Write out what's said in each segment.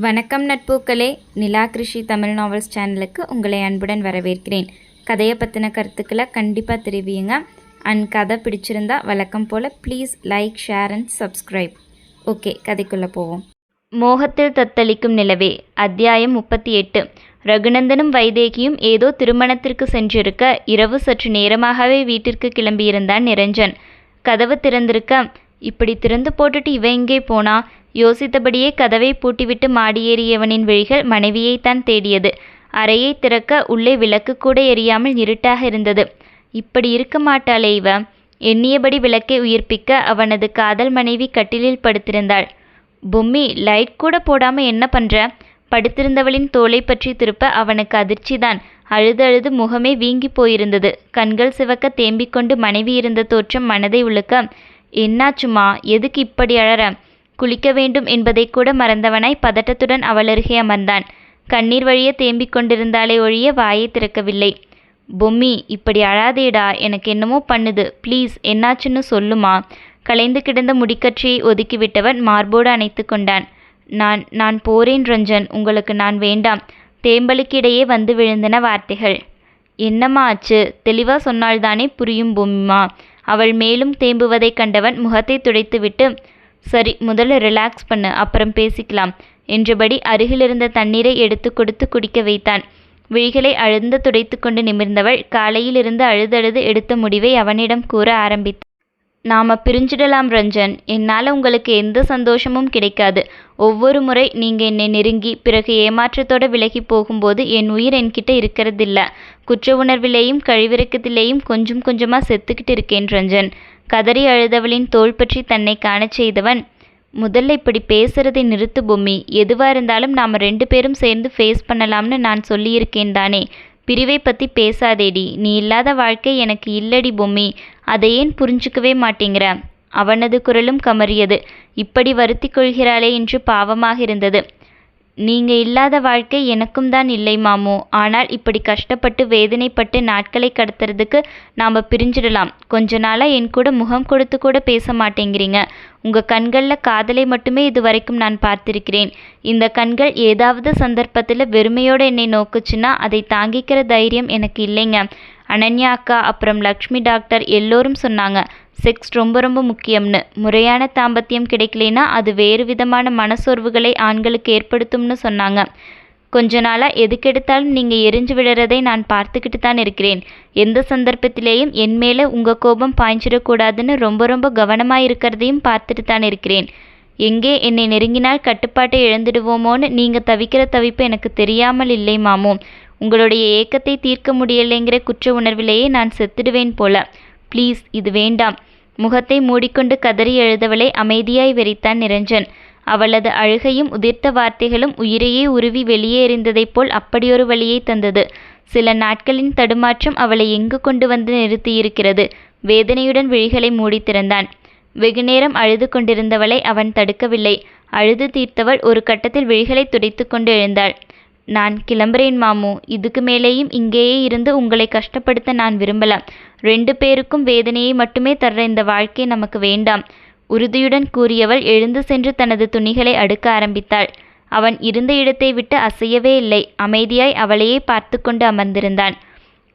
வணக்கம் நட்பூக்களே. நிலா கிருஷி தமிழ் நாவல்ஸ் சேனலுக்கு உங்களை அன்புடன் வரவேற்கிறேன். கதையை பற்றின கருத்துக்களை கண்டிப்பாக தெரிவியுங்க. அண்ட் கதை பிடிச்சிருந்தா வழக்கம் போல் please like share and subscribe okay கதைக்குள்ளே போவோம். மோகத்தில் தத்தளிக்கும் நிலவே அத்தியாயம் முப்பத்தி எட்டு. ரகுநந்தனும் வைதேகியும் ஏதோ திருமணத்திற்கு சென்றிருக்க இரவு சற்று நேரமாகவே வீட்டிற்கு கிளம்பியிருந்தான் நிரஞ்சன். கதவு திறந்திருக்க இப்படி திறந்து போட்டுட்டு இவ எங்கே போனா? யோசித்தபடியே கதவை பூட்டிவிட்டு மாடியேறியவனின் விழிகள் மனைவியைத்தான் தேடியது. அறையை திறக்க உள்ளே விளக்கு கூட எரியாமல் இருட்டாக இருந்தது. இப்படி இருக்க மாட்டாளே இவ எண்ணியபடி விளக்கை உயிர்ப்பிக்க அவனது காதல் மனைவி கட்டிலில் படுத்திருந்தாள். பொம்மி லைட் கூட போடாம என்ன பண்ற படுத்திருந்தவளின் தோலை பற்றி திருப்ப அவனுக்கு அதிர்ச்சிதான். அழுது அழுது முகமே வீங்கி போயிருந்தது. கண்கள் சிவக்க தேம்பிக்கொண்டு மனைவி இருந்த தோற்றம் மனதை உழுக்க என்னாச்சுமா? எதுக்கு இப்படி அழற? குளிக்க வேண்டும் என்பதை கூட மறந்தவனாய் பதட்டத்துடன் அவள் அருகே அமர்ந்தான். கண்ணீர் வழிய தேம்பிக் கொண்டிருந்தாலே ஒழிய வாயை திறக்கவில்லை. பொம்மி இப்படி அழாதேடா எனக்கு என்னமோ பண்ணுது. ப்ளீஸ் என்னாச்சுன்னு சொல்லுமா? கலைந்து கிடந்த முடிக்கற்றையை ஒதுக்கிவிட்டவன் மார்போடு அணைத்து கொண்டான். நான் நான் போறேன் ரஞ்சன். உங்களுக்கு நான் வேண்டாம். தேம்பலுக்கிடையே வந்து விழுந்தன வார்த்தைகள். என்னம்மா ஆச்சு? தெளிவா சொன்னால்தானே புரியும் பொம்மிமா? அவள் மேலும் தேம்புவதைக் கண்டவன் முகத்தை துடைத்துவிட்டு சரி முதல்ல ரிலாக்ஸ் பண்ணு அப்புறம் பேசிக்கலாம் என்றபடி அருகிலிருந்த தண்ணீரை எடுத்து கொடுத்து குடிக்க வைத்தான். விழிகளை அழுந்த துடைத்து கொண்டு நிமிர்ந்தவள் காலையிலிருந்து அழுதழுது எடுத்த முடிவை அவனிடம் கூற ஆரம்பித்தாள் நாம பிரிஞ்சிடலாம் ரஞ்சன். என்னால் உங்களுக்கு எந்த சந்தோஷமும் கிடைக்காது. ஒவ்வொரு முறை நீங்கள் என்னை நெருங்கி பிறகு ஏமாற்றத்தோட விலகி போகும்போது என் உயிர் என்கிட்ட இருக்கிறதில்ல. குற்ற உணர்விலேயும் கழிவிறக்கத்திலேயும் கொஞ்சம் கொஞ்சமா செத்துக்கிட்டு இருக்கேன் ரஞ்சன். கதறி அழுதவளின் தோள் பற்றி தன்னை காணச் செய்தவன். முதல்ல இப்படி பேசுறதை நிறுத்து பொம்மி. எதுவாக இருந்தாலும் நாம ரெண்டு பேரும் சேர்ந்து ஃபேஸ் பண்ணலாம்னு நான் சொல்லியிருக்கேன் தானே. பிரிவை பற்றி பேசாதேடி. நீ இல்லாத வாழ்க்கை எனக்கு இல்லடி பொம்மி. அதை ஏன் புரிஞ்சுக்கவே மாட்டேங்கிற? அவனது குரலும் கமறியது. இப்படி வருத்தி கொள்கிறாளே என்று பாவமாக இருந்தது. நீங்கள் இல்லாத வாழ்க்கை எனக்கும் தான் இல்லை மாமு. ஆனால் இப்படி கஷ்டப்பட்டு வேதனைப்பட்டு நாட்களை கடத்துறதுக்கு நாம் பிரிஞ்சிடலாம். கொஞ்ச நாளாக என் கூட முகம் கொடுத்து கூட பேச மாட்டேங்கிறீங்க. உங்கள் கண்களில் காதலை மட்டுமே இதுவரைக்கும் நான் பார்த்திருக்கிறேன். இந்த கண்கள் ஏதாவது சந்தர்ப்பத்தில் வெறுமையோடு என்னை நோக்குச்சுன்னா அதை தாங்கிக்கிற தைரியம் எனக்கு இல்லைங்க. அனன்யா அக்கா அப்புறம் லக்ஷ்மி டாக்டர் எல்லோரும் சொன்னாங்க செக்ஸ் ரொம்ப ரொம்ப முக்கியம்னு. முறையான தாம்பத்தியம் கிடைக்கலனா அது வேறு விதமான மனசோர்வுகளை ஆண்களுக்கு ஏற்படுத்தும்னு சொன்னாங்க. கொஞ்ச நாளாக எதுக்கெடுத்தாலும் நீங்கள் எரிஞ்சு விடுறதை நான் பார்த்துக்கிட்டு தான் இருக்கிறேன். எந்த சந்தர்ப்பத்திலேயும் என் மேலே உங்கள் கோபம் பாய்ஞ்சிடக்கூடாதுன்னு ரொம்ப ரொம்ப கவனமாக இருக்கிறதையும் பார்த்துட்டு தான் இருக்கிறேன். எங்கே என்னை நெருங்கினால் கட்டுப்பாட்டை இழந்துடுவோமோன்னு நீங்கள் தவிக்கிற தவிப்பு எனக்கு தெரியாமல் இல்லை மாமோ. உங்களுடைய ஏக்கத்தை தீர்க்க முடியலைங்கிற குற்ற உணர்விலேயே நான் செத்துடுவேன் போல. ப்ளீஸ் இது வேண்டாம். முகத்தை மூடிக்கொண்டு கதறி எழுதவளை அமைதியாய் வெறித்தான் நிரஞ்சன். அவளது அழுகையும் உதிர்த்த வார்த்தைகளும் உயிரையே உருவி வெளியே எறிந்ததைப் போல் அப்படியொரு வழியை தந்தது. சில நாட்களின் தடுமாற்றம் அவளை எங்கு கொண்டு வந்து நிறுத்தியிருக்கிறது? வேதனையுடன் விழிகளை மூடி திறந்தான். வெகுநேரம் அழுது கொண்டிருந்தவளை அவன் தடுக்கவில்லை. அழுது தீர்த்தவள் ஒரு கட்டத்தில் விழிகளை துடைத்து கொண்டு எழுந்தாள். நான் கிளம்புறேன் மாமு. இதுக்கு மேலேயும் இங்கேயே இருந்து உங்களை கஷ்டப்படுத்த நான் விரும்பலாம். ரெண்டு பேருக்கும் வேதனையை மட்டுமே தர்ற இந்த வாழ்க்கை நமக்கு வேண்டாம். உறுதியுடன் கூறியவள் எழுந்து சென்று தனது துணிகளை அடுக்க ஆரம்பித்தாள். அவன் இருந்த இடத்தை விட்டு அசையவே இல்லை. அமைதியாய் அவளையே பார்த்து கொண்டு அமர்ந்திருந்தான்.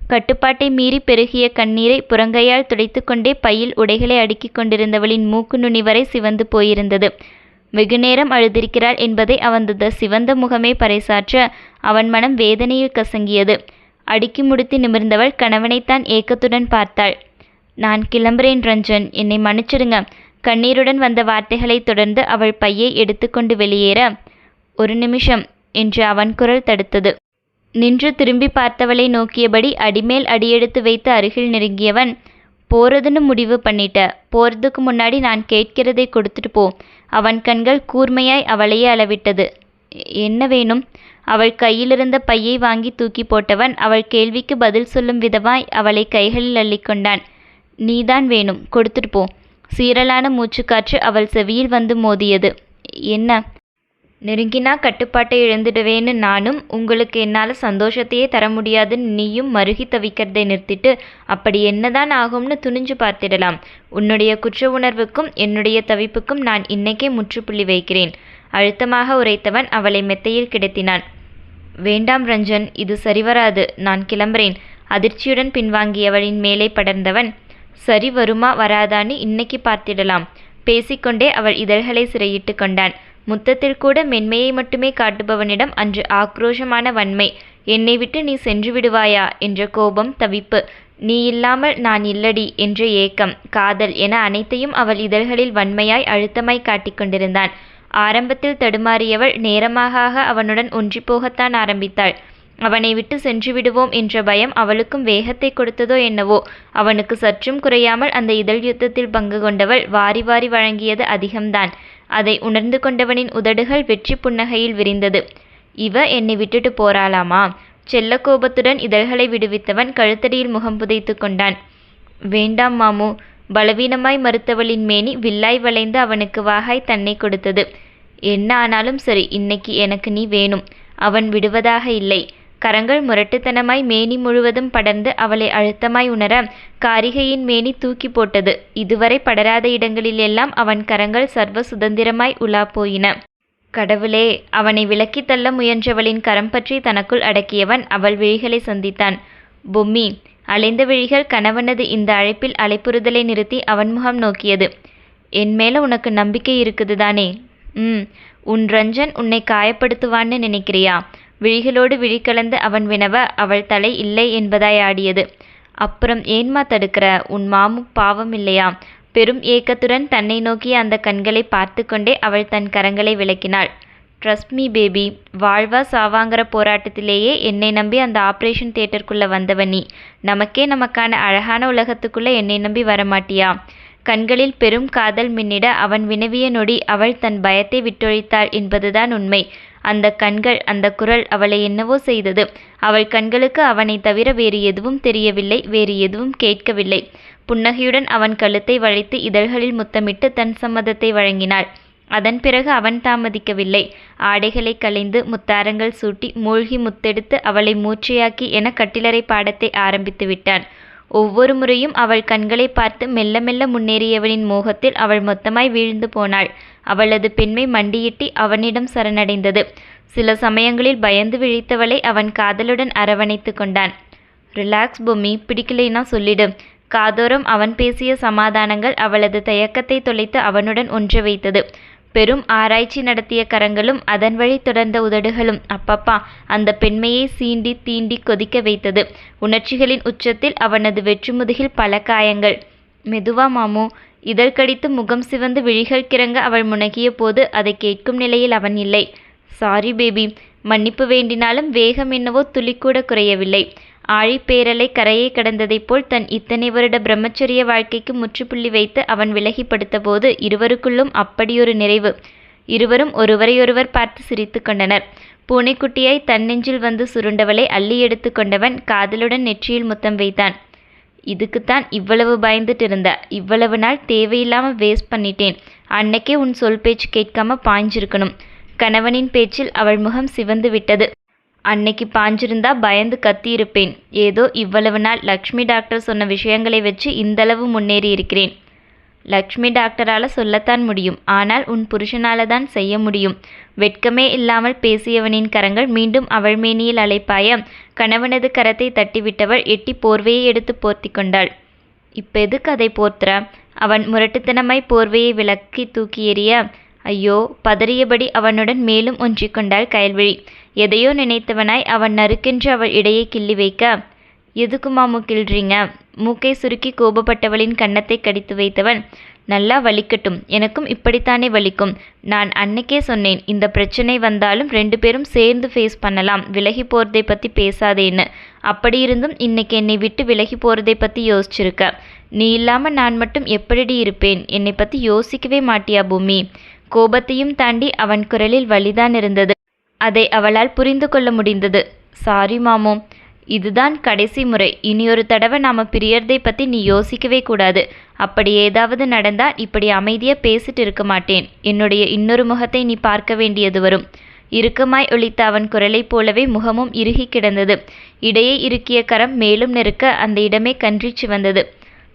கட்டுப்பாட்டை மீறி பெருகிய கண்ணீரை புறங்கையால் துடைத்து கொண்டே பையில் உடைகளை அடுக்கிக் கொண்டிருந்தவளின் மூக்கு நுனி வரை சிவந்து போயிருந்தது. வெகுநேரம் அழுதிருக்கிறாள் என்பதை அவனது சிவந்த முகமே பறைசாற்ற அவன் மனம் வேதனையில் கசங்கியது. அடுக்கி முடித்து நிமிர்ந்தவள் கணவனைத்தான் ஏக்கத்துடன் பார்த்தாள். நான் கிளம்புறேன் ரஞ்சன் என்னை மன்னிச்சிடுங்க. கண்ணீருடன் வந்த வார்த்தைகளை தொடர்ந்து அவள் பையை எடுத்துக்கொண்டு வெளியேற. ஒரு நிமிஷம் என்று அவன் குரல் தடுத்தது. நின்று திரும்பி பார்த்தவளை நோக்கியபடி அடிமேல் அடியெடுத்து வைத்து அருகில் நெருங்கியவன் போறதுன்னு முடிவு பண்ணிட்ட. போறதுக்கு முன்னாடி நான் கேட்கிறதை கொடுத்துட்டு போ. அவன் கண்கள் கூர்மையாய் அவளையே அளவிட்டது. என்ன வேணும்? அவள் கையிலிருந்த பையை வாங்கி தூக்கி போட்டவன் அவள் கேள்விக்கு பதில் சொல்லும் விதமாய் அவளை கைகளில் அள்ளிக்கொண்டான். நீதான் வேணும் கொடுத்துட்டு போ. சீரலான மூச்சுக்காற்று அவள் செவியில் வந்து மோதியது. என்ன? நெருங்கினா கட்டுப்பாட்டை இழந்துடுவேன்னு நானும் உங்களுக்கு என்னால் சந்தோஷத்தையே தர முடியாதுன்னு நீயும் மருகி தவிக்கிறதை நிறுத்திட்டு அப்படி என்னதான் ஆகும்னு துணிஞ்சு பார்த்திடலாம். உன்னுடைய குற்ற உணர்வுக்கும் என்னுடைய தவிப்புக்கும் நான் இன்னைக்கே முற்றுப்புள்ளி வைக்கிறேன். அழுத்தமாக உரைத்தவன் அவளை மெத்தையில் கிடத்தினான். வேண்டாம் ரஞ்சன் இது சரிவராது நான் கிளம்புறேன். அதிர்ச்சியுடன் பின்வாங்கியவளின் மேலே படர்ந்தவன் சரி வருமா வராதான்னு இன்னைக்கு பார்த்திடலாம். பேசிக்கொண்டே அவள் இதழ்களை சிறையிட்டு கொண்டான். முத்தத்தில் கூட மென்மையை மட்டுமே காட்டுபவனிடம் அன்று ஆக்ரோஷமான வன்மை என்னை விட்டு நீ சென்று விடுவாயா? என்ற கோபம் தவிப்பு நீ இல்லாமல் நான் இல்லடி என்ற ஏக்கம் காதல் என அனைத்தையும் அவள் இதழ்களில் வன்மையாய் அழுத்தமாய் காட்டிக் கொண்டிருந்தான். ஆரம்பத்தில் தடுமாறியவள் நேரமாக ஆக அவனுடன் ஒன்றிப்போகத்தான் ஆரம்பித்தாள். அவனை விட்டு சென்று விடுவோம் என்ற பயம் அவளுக்கும் வேகத்தை கொடுத்ததோ என்னவோ. அவனுக்கு சற்றும் குறையாமல் அந்த இதழ் யுத்தத்தில் பங்கு கொண்டவள் வாரி வாரி வழங்கியது அதிகம்தான். அதை உணர்ந்து கொண்டவனின் உதடுகள் வெற்றி புன்னகையில் விரிந்தது. இவ என்னை விட்டுட்டு போறாளாமா செல்ல கோபத்துடன் இதழ்களை விடுவித்தவன் கழுத்தடியில் முகம் புதைத்து கொண்டான். வேண்டாம் மாமு. பலவீனமாய் மறுத்தவளின் மேனி வில்லாய் வளைந்து அவனுக்கு வாகாய் தன்னை கொடுத்தது. என்ன ஆனாலும் சரி இன்னைக்கு எனக்கு நீ வேணும். அவன் விடுவதாக இல்லை. கரங்கள் முரட்டுத்தனமாய் மேனி முழுவதும் படர்ந்து அவளை அழுத்தமாய் உணர காரிகையின் மேனி தூக்கி போட்டது. இதுவரை படராத இடங்களிலெல்லாம் அவன் கரங்கள் சர்வ சுதந்திரமாய் உலா போயின. கடவுளே அவனை விலக்கித் தள்ள முயன்றவளின் கரம் பற்றி தனக்குள் அடக்கியவன் அவள் விழிகளை சந்தித்தான். பொம்மி அலைந்த விழிகள் கணவனது இந்த அழைப்பில் அலைப்புறுதலை நிறுத்தி அவன் முகம் நோக்கியது. என் மேல உனக்கு நம்பிக்கை இருக்குது தானே? ம் உன் ரஞ்சன் உன்னை காயப்படுத்துவான்னு நினைக்கிறியா? விழிகளோடு விழி கலந்து அவன் வினவ அவள் தலை இல்லை என்பதாய் ஆடியது. அப்புறம் ஏன்மா தடுக்கிற? உன் மாமு பாவம் இல்லையா? பெரும் ஏக்கத்துடன் தன்னை நோக்கிய அந்த கண்களை பார்த்து கொண்டே அவள் தன் கரங்களை விளக்கினாள். ட்ரஸ்ட் மீ பேபி வாழ்வா சாவாங்கிற போராட்டத்திலேயே என்னை நம்பி அந்த ஆப்ரேஷன் தியேட்டருக்குள்ளே வந்தவனி நீ. நமக்கே நமக்கான அழகான உலகத்துக்குள்ளே என்னை நம்பி வரமாட்டியா? கண்களில் பெரும் காதல் மின்னிட அவன் வினவிய நொடி அவள் தன் பயத்தை விட்டொழித்தாள் என்பதுதான் உண்மை. அந்த கண்கள் அந்த குரல் அவளை என்னவோ செய்தது. அவள் கண்களுக்கு அவனை தவிர வேறு எதுவும் தெரியவில்லை வேறு எதுவும் கேட்கவில்லை. புன்னகையுடன் அவன் கழுத்தை வளைத்து இதழ்களில் முத்தமிட்டு தன் சம்மதத்தை வழங்கினாள். அதன் பிறகு அவன் தாமதிக்கவில்லை. ஆடைகளை களைந்து முத்தாரங்கள் சூட்டி மூழ்கி முத்தெடுத்து அவளை மூச்சையாக்கி என கட்டிலறை பாடத்தை ஆரம்பித்து விட்டான். ஒவ்வொரு முறையும் அவள் கண்களை பார்த்து மெல்ல மெல்ல முன்னேறியவனின் மோகத்தில் அவள் மொத்தமாய் வீழ்ந்து போனாள். அவளது பெண்மை மண்டியிட்டி அவனிடம் சரணடைந்தது. சில சமயங்களில் பயந்து விழித்தவளை அவன் காதலுடன் அரவணைத்து கொண்டான். ரிலாக்ஸ் பொம்மி பிடிக்கலைன்னா சொல்லிடு காதோரம் அவன் பேசிய சமாதானங்கள் அவளது தயக்கத்தை தொலைத்து அவனுடன் ஒன்று வைத்தது. பெரும் ஆராய்ச்சி நடத்திய கரங்களும் அதன் வழி தொடர்ந்த உதடுகளும் அப்பப்பா அந்த பெண்மையை சீண்டி தீண்டி கொதிக்க வைத்தது. உணர்ச்சிகளின் உச்சத்தில் அவனது வெற்றுமுதுகில் பல காயங்கள். மெதுவா மாமு. இதழ் கடித்து முகம் சிவந்து விழிகள் கிறங்க அவள் முனகிய போது அதை கேட்கும் நிலையில் அவன் இல்லை. Sorry baby. மன்னிப்பு வேண்டினாலும் வேகம் என்னவோ துளிக்கூட குறையவில்லை. ஆழிப்பேரலை கரையை கடந்ததைப் போல் தன் இத்தனை வருட பிரம்மச்சரிய வாழ்க்கைக்கு முற்றுப்புள்ளி வைத்து அவன் விலகி படுத்தபோது இருவருக்குள்ளும் அப்படியொரு நிறைவு. இருவரும் ஒருவரையொருவர் பார்த்து சிரித்து கொண்டனர். பூனைக்குட்டியாய் தன் நெஞ்சில் வந்து சுருண்டவளை அள்ளி எடுத்து கொண்டவன் காதலுடன் நெற்றியில் முத்தம் வைத்தான். இதுக்குத்தான் இவ்வளவு பயந்துட்டு இருந்த. இவ்வளவு நாள் தேவையில்லாம வேஸ்ட் பண்ணிட்டேன். அன்னைக்கே உன் சொல் பேச்சு கேட்காம பாய்ஞ்சிருக்கணும் கணவனின் பேச்சில் அவள் முகம் சிவந்து விட்டது. அன்னைக்கு பாஞ்சிருந்தா பயந்து கத்தியிருப்பேன். ஏதோ இவ்வளவு நாள் லக்ஷ்மி டாக்டர் சொன்ன விஷயங்களை வச்சு இந்தளவு முன்னேறி இருக்கிறேன். லக்ஷ்மி டாக்டரால் சொல்லத்தான் முடியும். ஆனால் உன் புருஷனால தான் செய்ய முடியும். வெட்கமே இல்லாமல் பேசியவனின் கரங்கள் மீண்டும் அவள் மேனியில் அலைப்பாய. கணவனது கரத்தை தட்டிவிட்டவள் எட்டி போர்வையை எடுத்து போர்த்தி கொண்டாள். இப்ப எதுக்கு அதை போர்த்துற? அவன் முரட்டுத்தனமாய் போர்வையை விலக்கி தூக்கி எறிய. ஐயோ பதறியபடி அவனுடன் மேலும் ஒன்றிக்கொண்டாள் கயல்விழி. எதையோ நினைத்தவனாய் அவன் நறுக்கென்று அவள் இடையே கிள்ளி வைக்க எதுக்கு மாமு கிள்றீங்க? மூக்கை சுருக்கி கோபப்பட்டவளின் கன்னத்தை கடித்து வைத்தவன் நல்லா வலிக்கட்டும். எனக்கும் இப்படித்தானே வலிக்கும். நான் அன்னைக்கே சொன்னேன் இந்த பிரச்சனை வந்தாலும் ரெண்டு பேரும் சேர்ந்து ஃபேஸ் பண்ணலாம். விலகி போகிறதை பற்றி பேசாதேன்னு. அப்படி இருந்தும் இன்னைக்கு என்னை விட்டு விலகி போகிறதை பற்றி யோசிச்சிருக்க. நீ இல்லாமல் நான் மட்டும் எப்படிடி இருப்பேன்? என்னை பற்றி யோசிக்கவே மாட்டியா பூமி? கோபத்தையும் தாண்டி அவன் குரலில் வலிதான் இருந்தது. அதை அவளால் புரிந்து கொள்ள முடிந்தது. சாரி மாமோ இதுதான் கடைசி முறை. இனியொரு தடவை நாம பிரியறதை பற்றி நீ யோசிக்கவே கூடாது. அப்படி ஏதாவது நடந்தால் இப்படி அமைதியாக பேசிட்டு இருக்க மாட்டேன். என்னுடைய இன்னொரு முகத்தை நீ பார்க்க வேண்டியது வரும். இறுக்கமாய் ஒழித்த அவன் குரலைப் போலவே முகமும் இறுகி கிடந்தது. இடையே இறுக்கிய கரம் மேலும் நெருக்க அந்த இடமே கன்றிச்சு வந்தது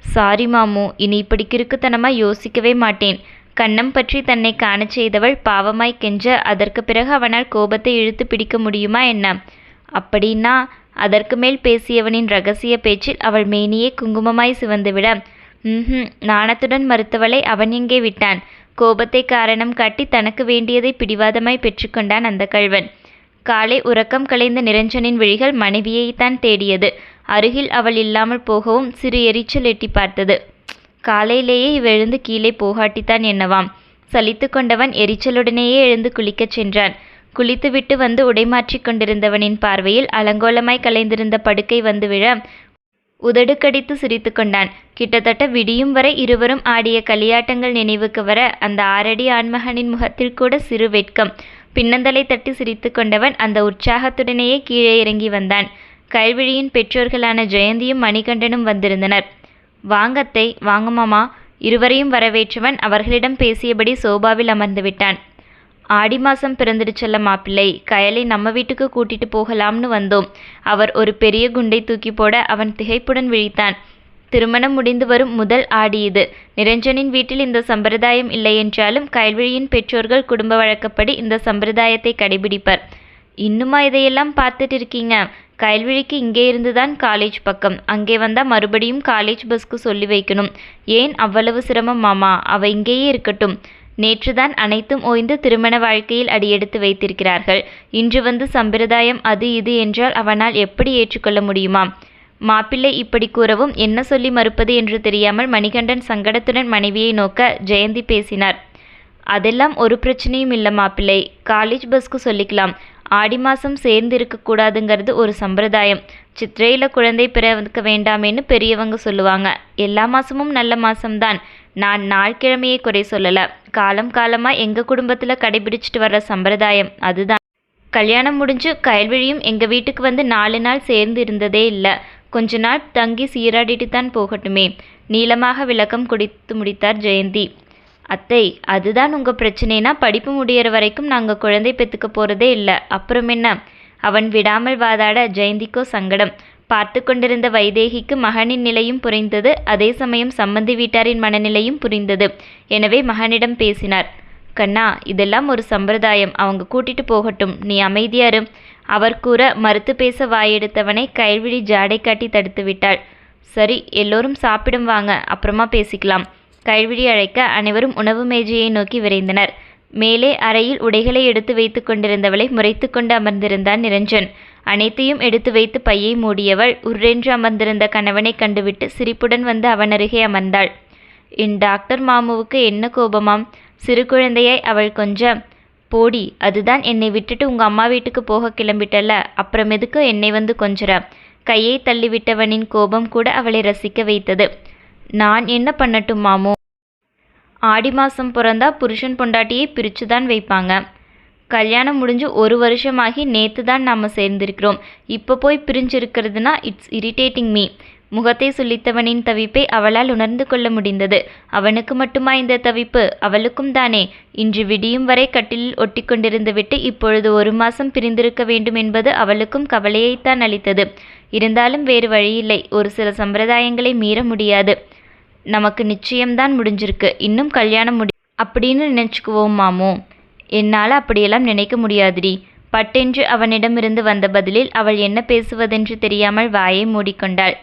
சாரி மாமு இனி இப்படி கிறுக்குத்தனமாக யோசிக்கவே மாட்டேன். கன்னம் பற்றி தன்னை காணச் செய்தவள் பாவமாய் கெஞ்ச அதற்கு பிறகு அவனால் கோபத்தை இழுத்து பிடிக்க முடியுமா என்ன? அப்படின்னா அதற்கு மேல் பேசியவனின் ரகசிய பேச்சில் அவள் மேனியே குங்குமமாய் சிவந்துவிட ம் நாணத்துடன் மறுத்தவளை அவன் எங்கே விட்டான்? கோபத்தை காரணம் காட்டி தனக்கு வேண்டியதை பிடிவாதமாய் பெற்றுக்கொண்டான் அந்த கள்வன். காலை உறக்கம் கலைந்த நிரஞ்சனின் விழிகள் மனைவியைத்தான் தேடியது. அருகில் அவள் இல்லாமல் போகவும் சிறு எரிச்சல் எட்டி பார்த்தது. காலையிலேயே இவெழுந்து கீழே போகாட்டித்தான் என்னவாம். சலித்து கொண்டவன் எரிச்சலுடனேயே எழுந்து குளிக்கச் சென்றான். குளித்துவிட்டு வந்து உடைமாற்றிக் கொண்டிருந்தவனின் பார்வையில் அலங்கோலமாய் கலைந்திருந்த படுக்கை வந்து விழ உதடு கடித்து சிரித்து கொண்டான். கிட்டத்தட்ட விடியும் வரை இருவரும் ஆடிய களியாட்டங்கள் நினைவுக்கு வர அந்த ஆறடி ஆண்மகனின் முகத்தில் கூட சிறு வெட்கம். பின்னந்தலை தட்டி சிரித்து கொண்டவன் அந்த உற்சாகத்துடனேயே கீழே இறங்கி வந்தான். கல்விழியின் பெற்றோர்களான ஜெயந்தியும் மணிகண்டனும் வந்திருந்தனர். வாங்கத்தை வாங்க மாமா இருவரையும் வரவேற்றவன் அவர்களிடம் பேசியபடி சோபாவில் அமர்ந்து விட்டான். ஆடி மாசம் பிறந்துடுச்சல்ல மாப்பிள்ளை கயலை நம்ம வீட்டுக்கு கூட்டிட்டு போகலாம்னு வந்தோம். அவர் ஒரு பெரிய குண்டை தூக்கி போட அவன் திகைப்புடன் விழித்தான். திருமணம் முடிந்து வரும் முதல் ஆடி இது. நிரஞ்சனின் வீட்டில் இந்த சம்பிரதாயம் இல்லை என்றாலும் கயல்விழியின் பெற்றோர்கள் குடும்ப வழக்கப்படி இந்த சம்பிரதாயத்தை கடைபிடிப்பர். இன்னுமா இதையெல்லாம் பார்த்துட்டு இருக்கீங்க? கயல்விழிக்கு இங்கே இருந்து தான் காலேஜ் பக்கம். அங்கே வந்தால் மறுபடியும் காலேஜ் பஸ்க்கு சொல்லி வைக்கணும். ஏன் அவ்வளவு சிரமம் மாமா? அவ இங்கேயே இருக்கட்டும். நேற்றுதான் அனைத்தும் ஓய்ந்து திருமண வாழ்க்கையில் அடியெடுத்து வைத்திருக்கிறார்கள். இன்று வந்து சம்பிரதாயம் அது இது என்றால் அவனால் எப்படி ஏற்றுக்கொள்ள முடியுமா? மாப்பிள்ளை இப்படி கூறவும் என்ன சொல்லி மறுப்பது என்று தெரியாமல் மணிகண்டன் சங்கடத்துடன் மனைவியை நோக்க ஜெயந்தி பேசினார். அதெல்லாம் ஒரு பிரச்சனையும் இல்லை மாப்பிள்ளை. காலேஜ் பஸ்க்கு சொல்லிக்கலாம். ஆடி மாதம் சேர்ந்து இருக்கக்கூடாதுங்கிறது ஒரு சம்பிரதாயம். சித்திரையில் குழந்தை பிறக்க வேண்டாமேன்னு பெரியவங்க சொல்லுவாங்க. எல்லா மாதமும் நல்ல மாதம்தான் நான் நாள் கிழமையை குறை சொல்லலை. காலம் காலமாக எங்கள் குடும்பத்தில் கடைபிடிச்சிட்டு வர்ற சம்பிரதாயம் அதுதான். கல்யாணம் முடிஞ்சு கயல்விழியும் எங்கள் வீட்டுக்கு வந்து நாலு நாள் சேர்ந்து இருந்ததே இல்லை. கொஞ்ச நாள் தங்கி சீராடிட்டு தான் போகட்டுமே. நீளமாக விளக்கம் குடித்து முடித்தார் ஜெயந்தி. அத்தை அதுதான் உங்கள் பிரச்சனைனா படிப்பு முடியிற வரைக்கும் நாங்கள் குழந்தை பெற்றுக்க போகிறதே இல்லை. அப்புறம் என்ன? அவன் விடாமல் வாதாட ஜெயந்திக்கோ சங்கடம். பார்த்து கொண்டிருந்த வைதேகிக்கு மகனின் நிலையும் புரிந்தது. அதே சமயம் சம்மந்தி வீட்டாரின் மனநிலையும் புரிந்தது. எனவே மகனிடம் பேசினார். கண்ணா இதெல்லாம் ஒரு சம்பிரதாயம். அவங்க கூட்டிட்டு போகட்டும். நீ அமைதியாரு அவர் கூற மறுத்து பேச வாயெடுத்தவனை கைவிழி ஜாடை காட்டி தடுத்து விட்டாள் சரி எல்லோரும் சாப்பிடும் வாங்க. அப்புறமா பேசிக்கலாம். கைவிழி அழைக்க அனைவரும் உணவு மேஜையை நோக்கி விரைந்தனர். மேலே அறையில் உடைகளை எடுத்து வைத்து கொண்டிருந்தவளை முறைத்து கொண்டு அமர்ந்திருந்தான் நிரஞ்சன். அனைத்தையும் எடுத்து வைத்து பையை மூடியவள் உர்ரென்று அமர்ந்திருந்த கணவனை கண்டுவிட்டு சிரிப்புடன் வந்து அவன் அருகே அமர்ந்தாள். என் டாக்டர் மாமுவுக்கு என்ன கோபமாம்? சிறு குழந்தையாய் அவள் கொஞ்சம். போடி அதுதான் என்னை விட்டுட்டு உங்க அம்மா வீட்டுக்கு போக கிளம்பிட்டல அப்புறம் எதுக்கு என்னை வந்து கொஞ்சற. கையை தள்ளிவிட்டவனின் கோபம் கூட அவளை ரசிக்க வைத்தது. நான் என்ன பண்ணட்டும் மாமோ? ஆடி மாதம் பிறந்தா புருஷன் பொண்டாட்டியை பிரித்து தான் வைப்பாங்க. கல்யாணம் முடிஞ்சு ஒரு வருஷமாகி நேற்று தான் நாம் சேர்ந்திருக்கிறோம். இப்போ போய் பிரிஞ்சிருக்கிறதுனா இட்ஸ் இரிட்டேட்டிங் மீ முகத்தை சுழித்தவனின் தவிப்பை அவளால் உணர்ந்து கொள்ள முடிந்தது. அவனுக்கு மட்டுமா இந்த தவிப்பு? அவளுக்கும் தானே. இன்று விடியும் வரை கட்டிலில் ஒட்டி கொண்டிருந்து விட்டு இப்பொழுது ஒரு மாசம் பிரிந்திருக்க வேண்டும் என்பது அவளுக்கும் கவலையைத்தான் அளித்தது. இருந்தாலும் வேறு வழியில்லை. ஒரு சில சம்பிரதாயங்களை மீற முடியாது. நமக்கு நிச்சயம்தான் முடிஞ்சிருக்கு. இன்னும் கல்யாணம் முடி அப்படின்னு நினச்சிக்குவோம் மாமோ. என்னால் அப்படியெல்லாம் நினைக்க முடியாதுடி. பட்டென்று அவனிடமிருந்து வந்த பதிலில் அவள் என்ன பேசுவதென்று தெரியாமல் வாயை மூடிக்கொண்டாள்.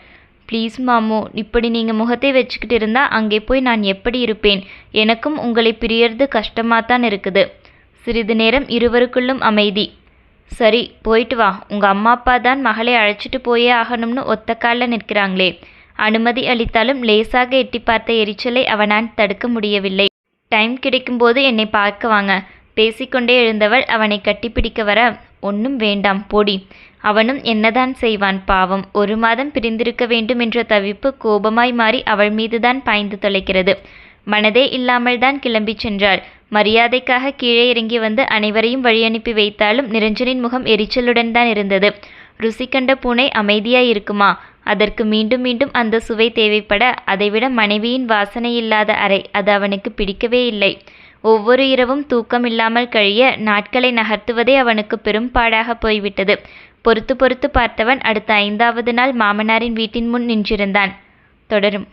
ப்ளீஸ் மாமு இப்படி நீங்கள் முகத்தை வச்சுக்கிட்டு இருந்தால் அங்கே போய் நான் எப்படி இருப்பேன்? எனக்கும் உங்களை பிரியறது கஷ்டமாகத்தான் இருக்குது. சிறிது நேரம் இருவருக்குள்ளும் அமைதி. சரி போயிட்டு வா. உங்கள் அம்மா அப்பா தான் மகளை அழைச்சிட்டு போயே ஆகணும்னு ஒத்த காலில் நிற்கிறாங்களே. அனுமதி அளித்தாலும் லேசாக எட்டி பார்த்த எரிச்சலை அவனால் தடுக்க முடியவில்லை. டைம் கிடைக்கும்போது என்னை பார்க்க வாங்க. பேசிக்கொண்டே எழுந்தவள் அவனை கட்டிப்பிடிக்க வர ஒன்றும் வேண்டாம் போடி. அவனும் என்னதான் செய்வான் பாவம். ஒரு மாதம் பிரிந்திருக்க வேண்டும் என்ற தவிப்பு கோபமாய் மாறி அவள் மீதுதான் பாய்ந்து தொலைக்கிறது. மனதே இல்லாமல் தான் கிளம்பிச் சென்றாள். மரியாதைக்காக கீழே இறங்கி வந்து அனைவரையும் வழி அனுப்பி வைத்தாலும் நிரஞ்சனின் முகம் எரிச்சலுடன் தான் இருந்தது. ருசி கண்ட பூனை அமைதியாய் இருக்குமா? அதற்கு மீண்டும் மீண்டும் அந்த சுவை தேவைப்பட அதைவிட மனைவியின் வாசனை இல்லாத அறை அது அவனுக்கு பிடிக்கவே இல்லை. ஒவ்வொரு இரவும் தூக்கம் இல்லாமல் கழிய நாட்களை நகர்த்துவதே அவனுக்கு பெரும் பாடாக போய்விட்டது. பொறுத்து பொறுத்து பார்த்தவன் அடுத்த ஐந்தாவது நாள் மாமனாரின் வீட்டின் முன் நின்றிருந்தான். தொடரும்.